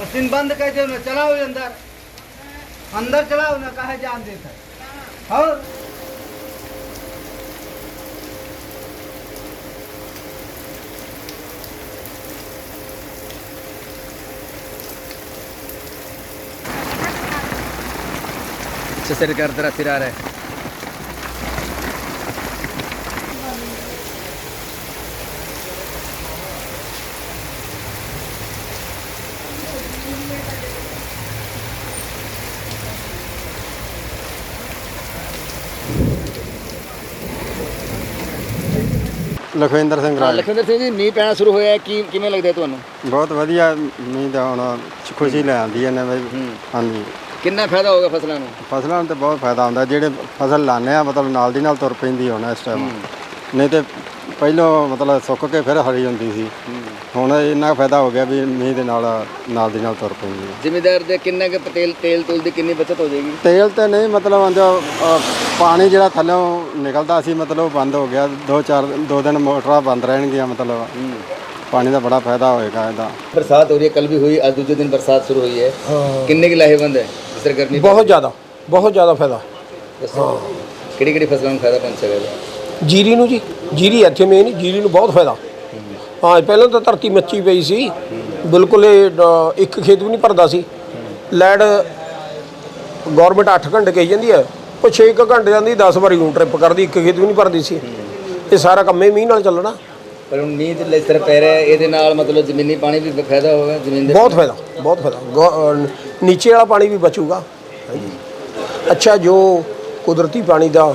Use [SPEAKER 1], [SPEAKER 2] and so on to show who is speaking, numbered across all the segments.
[SPEAKER 1] Machine बंद कर दो ना चलाओ अंदर। अंदर चलाओ ना कहे जान देता और?
[SPEAKER 2] अच्छा सिर कर तेरा सिर आ रहा
[SPEAKER 3] ਲਖਵਿੰਦਰ ਸਿੰਘ ਰਾਜ।
[SPEAKER 2] ਲਖਵਿੰਦਰ ਸਿੰਘ ਜੀ ਮੀਂਹ ਪੈਣਾ ਸ਼ੁਰੂ ਹੋਇਆ ਹੈ ਕੀ ਕਿਵੇਂ ਲੱਗਦਾ ਤੁਹਾਨੂੰ?
[SPEAKER 3] ਬਹੁਤ ਵਧੀਆ ਮੀਂਹ ਦਾ ਹੁਣ ਖੁਸ਼ੀ ਲੈ ਆਂਦੀ ਹੈ ਨੇ ਬਈ। ਹਾਂਜੀ।
[SPEAKER 2] ਕਿੰਨਾ ਫਾਇਦਾ ਹੋਗਾ ਫਸਲਾਂ ਨੂੰ?
[SPEAKER 3] ਫਸਲਾਂ ਨੂੰ ਤੇ ਬਹੁਤ ਫਾਇਦਾ ਹੁੰਦਾ ਜਿਹੜੇ ਫਸਲ ਲਾਣੇ ਆ ਮਤਲਬ ਨਾਲ ਦੀ ਨਾਲ ਤੁਰ ਪੈਂਦੀ ਹੁਣ ਇਸ ਟਾਈਮ ਨਹੀਂ ਤੇ ਪਹਿਲੋਂ ਮਤਲਬ ਸੁੱਕ ਕੇ ਫਿਰ ਹਰੀ ਹੁੰਦੀ ਸੀ। ਹੁਣ ਇੰਨਾ ਫਾਇਦਾ ਹੋ ਗਿਆ ਵੀ ਮੀਂਹ ਦੇ ਨਾਲ ਨਾਲ ਦੀ ਨਾਲ ਤੁਰ ਪੈਂਦੀ ਹੈ।
[SPEAKER 2] ਜ਼ਿਮੀਦਾਰ ਦੇ ਕਿੰਨਾ ਕੁ ਤੇਲ ਤੇਲ ਤੂਲ ਦੀ ਕਿੰਨੀ ਬਚਤ ਹੋ ਜਾਏਗੀ?
[SPEAKER 3] ਤੇਲ ਤੇ ਨਹੀਂ ਮਤਲਬ ਜੋ ਅ, ਪਾਣੀ ਜਿਹੜਾ ਥੱਲੋਂ ਨਿਕਲਦਾ ਸੀ ਮਤਲਬ ਉਹ ਬੰਦ ਹੋ ਗਿਆ। ਦੋ ਚਾਰ ਦੋ ਦਿਨ ਮੋਟਰਾਂ ਬੰਦ ਰਹਿਣਗੀਆਂ ਮਤਲਬ ਪਾਣੀ ਦਾ ਬੜਾ ਫਾਇਦਾ ਹੋਏਗਾ ਇਹਦਾ।
[SPEAKER 2] ਬਰਸਾਤ ਹੋ ਰਹੀ ਹੈ ਕੱਲ ਵੀ ਹੋਈ ਅੱਜ ਦੂਜੇ ਦਿਨ ਬਰਸਾਤ ਸ਼ੁਰੂ ਹੋਈ ਹੈ। ਕਿੰਨੇ ਕਿ ਲਾਹੇਵੰਦ ਹੈ ਜਿਸ ਤਰ੍ਹਾਂ
[SPEAKER 4] ਬਹੁਤ ਜ਼ਿਆਦਾ ਬਹੁਤ ਜ਼ਿਆਦਾ ਫਾਇਦਾ।
[SPEAKER 2] ਦੱਸੋ। ਕਿਹੜੀ ਕਿਹੜੀ ਫਸਲਾਂ ਨੂੰ ਫਾਇਦਾ ਪਹੁੰਚੇਗਾ?
[SPEAKER 4] ਜੀਰੀ ਨੂੰ ਜੀ ਜੀਰੀ ਇੱਥੇ ਮੇਨ ਜੀਰੀ ਨੂੰ ਬਹੁਤ ਫਾਇਦਾ। ਹਾਂ ਪਹਿਲਾਂ ਤਾਂ ਧਰਤੀ ਮੱਚੀ ਪਈ ਸੀ। ਬਿਲਕੁਲ ਇਹ ਇੱਕ ਖੇਤ ਵੀ ਨਹੀਂ ਭਰਦਾ ਸੀ। ਲੈਡ ਗਵਰਨਮੈਂਟ 8 ਘੰਟੇ ਕਹੀ ਜਾਂਦੀ ਹੈ। ਉਹ 6 ਘੰਟੇ ਜਾਂਦੀ 10 ਵਾਰੀ ਨੂੰ ਟ੍ਰਿਪ ਕਰਦੀ ਇੱਕ ਖੇਤ ਵੀ ਨਹੀਂ ਭਰਦੀ ਸੀ। ਇਹ ਸਾਰਾ ਕੰਮ ਇਹ ਮੀਂਹ ਨਾਲ ਚੱਲਣਾ।
[SPEAKER 2] ਪਰ ਹੁਣ ਮੀਂਹ ਜਿਸ ਤਰ੍ਹਾਂ ਪੈ ਰਿਹਾ ਹੈ, ਇਹਦੇ ਨਾਲ ਮਤਲਬ ਜ਼ਮੀਨੀ ਪਾਣੀ ਵੀ ਫਾਇਦਾ ਹੋਗਾ ਜ਼ਮੀਨ ਦੇ
[SPEAKER 4] ਬਹੁਤ ਫਾਇਦਾ ਬਹੁਤ ਫਾਇਦਾ। ਨੀਚੇ ਵਾਲਾ ਪਾਣੀ ਵੀ ਬਚੂਗਾ। ਅੱਛਾ ਜੋ ਕੁਦਰਤੀ ਪਾਣੀ ਦਾ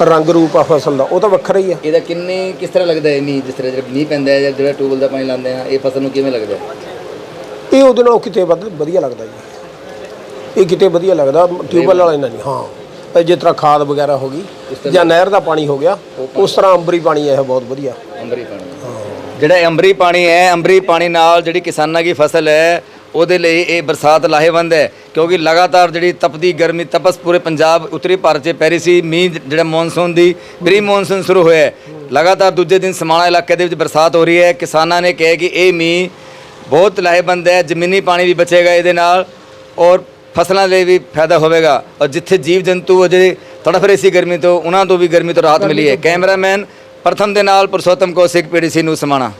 [SPEAKER 4] ਰੰਗ ਰੂਪ ਆ ਫਸਲ ਦਾ ਉਹ ਤਾਂ ਵੱਖਰਾ ਹੀ ਆ।
[SPEAKER 2] ਇਹਦਾ ਕਿੰਨੇ ਕਿਸ ਤਰ੍ਹਾਂ ਲੱਗਦਾ ਹੈ ਮੀਂਹ ਜਿਸ ਤਰ੍ਹਾਂ ਜਿਹੜਾ ਮੀਂਹ ਪੈਂਦਾ ਹੈ ਜਾਂ ਜਿਹੜਾ ਟੂਬਲ ਦਾ ਪਾਣੀ ਲਾਉਂਦੇ ਆ ਇਹ ਫਸਲ ਨੂੰ ਕਿਵੇਂ ਲੱਗਦਾ ਹੈ?
[SPEAKER 4] ਇਹ ਉਹਦੇ ਨਾਲੋਂ ਕਿਤੇ ਵੱਧ ਵਧੀਆ ਲੱਗਦਾ ਜੀ। ਇਹ ਕਿਤੇ ਵਧੀਆ ਲੱਗਦਾ ਟਿਊਬਵੈੱਲ ਵਾਲਾ ਇਹਨਾਂ ਨਹੀਂ ਹਾਂ। ਇਹ ਜਿਸ ਤਰ੍ਹਾਂ ਖਾਦ ਵਗੈਰਾ ਹੋ ਗਈ ਜਾਂ ਨਹਿਰ ਦਾ ਪਾਣੀ ਹੋ ਗਿਆ ਉਸ ਤਰ੍ਹਾਂ ਅੰਬਰੀ ਪਾਣੀ ਹੈ ਇਹ ਬਹੁਤ ਵਧੀਆ।
[SPEAKER 2] ਅੰਬਰੀ ਪਾਣੀ। ਜਿਹੜਾ ਅੰਬਰੀ ਪਾਣੀ ਹੈ ਅੰਬਰੀ ਪਾਣੀ ਨਾਲ ਜਿਹੜੀ ਕਿਸਾਨਾਂ ਦੀ ਫਸਲ ਹੈ ਉਹਦੇ ਲਈ ਇਹ ਬਰਸਾਤ ਲਾਹੇਵੰਦ ਹੈ ਕਿਉਂਕਿ ਲਗਾਤਾਰ ਜਿਹੜੀ ਤਪਦੀ ਗਰਮੀ ਤਪਸ ਪੂਰੇ ਪੰਜਾਬ ਉੱਤਰੀ ਭਾਰਤ 'ਚ ਪੈ ਰਹੀ ਸੀ ਮੀਂਹ ਜਿਹੜਾ ਮੌਨਸੂਨ ਦੀ ਪ੍ਰੀ ਮੌਨਸੂਨ ਸ਼ੁਰੂ ਹੋਇਆ ਹੈ। ਲਗਾਤਾਰ ਦੂਜੇ ਦਿਨ ਸਮਾਣਾ ਇਲਾਕੇ ਦੇ ਵਿੱਚ ਬਰਸਾਤ ਹੋ ਰਹੀ ਹੈ। ਕਿਸਾਨਾਂ ਨੇ ਕਿਹਾ ਕਿ ਇਹ ਮੀਂਹ ਬਹੁਤ ਲਾਹੇਵੰਦ ਹੈ ਜ਼ਮੀਨੀ ਪਾਣੀ ਵੀ ਬਚੇਗਾ ਇਹਦੇ ਨਾਲ ਔਰ ਫਸਲਾਂ ਲਈ ਵੀ ਫਾਇਦਾ ਹੋਵੇਗਾ। ਔਰ ਜਿੱਥੇ ਜੀਵ ਜੰਤੂ ਜਿਹੜੇ ਤੜਫ ਰਹੇ ਸੀ ਗਰਮੀ ਤੋਂ ਉਹਨਾਂ ਤੋਂ ਵੀ ਗਰਮੀ ਤੋਂ ਰਾਹਤ ਮਿਲੀ ਹੈ। ਕੈਮਰਾਮੈਨ ਪ੍ਰਥਮ ਦੇ ਨਾਲ ਪੁਰਸ਼ੋਤਮ ਕੌਸ਼ਿਕ ਪੀਡੀਸੀ ਨੂੰ ਸਮਾਣਾ।